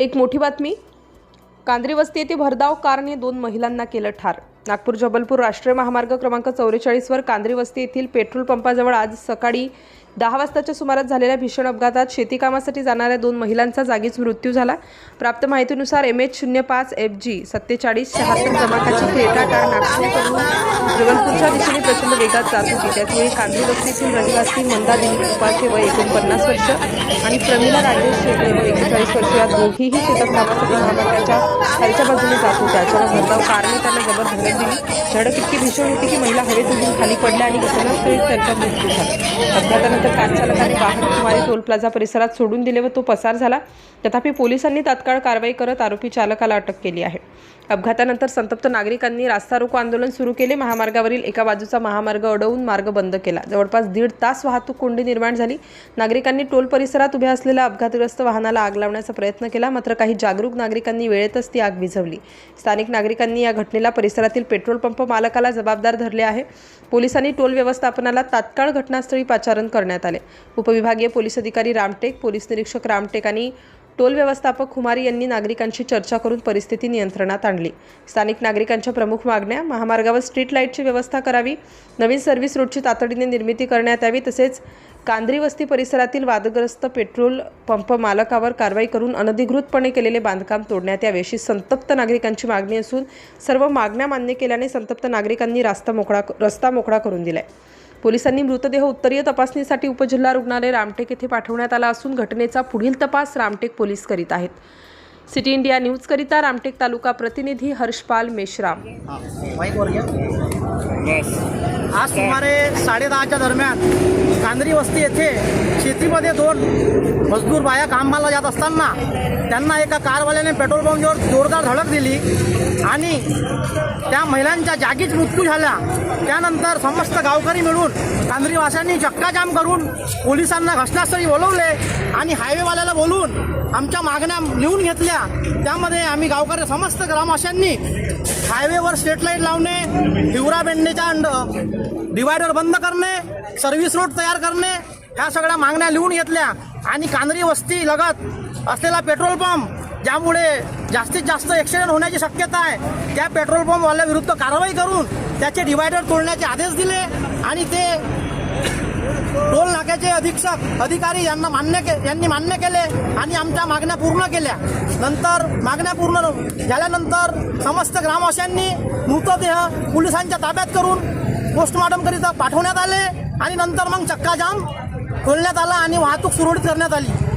एक मोठी बातमी. कांद्री वस्ती येथे भरधाव कारने दोन महिलांना केलं ठार. नागपूर जबलपूर राष्ट्रीय महामार्ग क्रमांक चौवेचाळीसवर कांद्री वस्ती येथील पेट्रोल पंपाजवळ आज सकाळी दहा वाजताच्या सुमारास झालेल्या भीषण अपघातात शेतीकामासाठी जाणाऱ्या दोन महिलांचा जागीच मृत्यू झाला. प्राप्त माहितीनुसार एम एच शून्य पाच एफ जी सत्तेचाळीस शहात्तर क्रमांकाची क्रेटा कार नागपूरकडून जबलपूरच्या दिशेने प्रचंड वेगात जात होती. त्याचवेळी कांदी वस्तीतील रहिवासी मंदा दिलीप वय व एकोणपन्नास वर्ष आणि प्रमिला राजेश शेगडे व एकेचाळीस वर्ष या दोघीही शेतात कामासाठी महामार्गाच्या खालच्या बाजूने जात होत्या अचानक भरधाव कारने त्यांना जबर धडक दिली. धडक इतकी भीषण होती की महिला हवेत उडून खाली पडल्या आणि घटनास्थळी त्यांचा मृत्यू झाला. अपघातानंतर त्यानंतर कारचालकाने वाहन कुमारी टोल प्लाझा परिसरात सोडून दिले व तो पसार झाला. तथापि पोलिसांनी तात्काळ कारवाई करत आरोपी चालकाला अटक केली आहे. अपघातानंतर संतप्त नागरिकांनी रास्ता रोको आंदोलन सुरू केले. महामार्गावरील एका बाजूचा महामार्ग अडवून मार्ग बंद केला. जवळपास दीड तास वाहतूक कोंडी निर्माण झाली. नागरिकांनी टोल परिसरात उभ्या असलेल्या अपघातग्रस्त वाहनाला आग लावण्याचा प्रयत्न केला मात्र काही जागरूक नागरिकांनी वेळेतच ती आग विझवली. स्थानिक नागरिकांनी या घटनेला परिसरातील पेट्रोल पंप मालकाला जबाबदार धरले आहे. पोलिसांनी टोल व्यवस्थापनाला तात्काळ घटनास्थळी पाचारण करण्यात आले. उपविभागीय पोलीस अधिकारी रामटेक पोलीस निरीक्षक रामटेक आणि टोल व्यवस्थापक खुमारी यांनी नागरिकांशी चर्चा करून परिस्थिती नियंत्रणात आणली. स्थानिक नागरिकांच्या प्रमुख मागण्या महामार्गावर स्ट्रीट लाईटची व्यवस्था करावी नवीन सर्व्हिस रोडची तातडीने निर्मिती करण्यात यावी तसेच कांद्री वस्ती परिसरातील वादग्रस्त पेट्रोल पंप मालकावर कारवाई करून अनधिकृतपणे केलेले बांधकाम तोडण्यात यावे अशी संतप्त नागरिकांची मागणी असून सर्व मागण्या मान्य केल्याने संतप्त नागरिकांनी रास्ता मोकळा रस्ता मोकळा करून दिलाय. पोलिसांनी मृतदेह उत्तरीय तपासणीसाठी उपजिल्हा रुग्णालय रामटेक येथे पाठवण्यात आला असून घटनेचा पुढील तपास रामटेक पोलीस करीत आहेत. सिटी इंडिया न्यूजकरिता रामटेक तालुका प्रतिनिधी हर्षपाल मेश्राम. आज सुमारे साडेदहाच्या दरम्यान कांद्री वस्ती येथे शेतीमध्ये दोन मजदूर बाया कामाला जात असताना त्यांना एका कारवाल्याने पेट्रोल पंपवर जोरदार धडक दिली आणि त्या महिलांच्या जागीच मृत्यू झाला. त्यानंतर समस्त गावकरी मिळून कांद्रीवाशांनी चक्काजाम करून पोलिसांना घटनास्थळी बोलवले आणि हायवेवाल्याला बोलून आमच्या मागण्या लिहून घेतल्या. त्यामध्ये आम्ही गावकरी समस्त ग्रामवाशांनी हायवेवर स्ट्रीट लाइट लावणे हिवरा बेंडेच्या अंड डिवायडर बंद करणे सर्व्हिस रोड तयार करणे ह्या सगळ्या मागण्या लिहून घेतल्या. आणि कांदरी वस्ती लगत असलेला पेट्रोल पंप ज्यामुळे जास्तीत जास्त ॲक्सिडेंट होण्याची शक्यता आहे त्या पेट्रोल पंपवाल्या विरुद्ध कारवाई करून त्याचे डिवायडर तोडण्याचे आदेश दिले. आणि ते टोल नाक्याचे अधीक्षक अधिकारी यांना मान्य के यांनी मान्य केले आणि आमच्या मागण्या पूर्ण केल्या. नंतर मागण्या पूर्ण झाल्यानंतर समस्त ग्रामवाशांनी मृतदेह पोलिसांच्या ताब्यात करून पोस्टमॉर्टमकरिता पाठवण्यात आले आणि नंतर मग चक्काजाम खोलण्यात आला आणि वाहतूक सुरळीत करण्यात आली.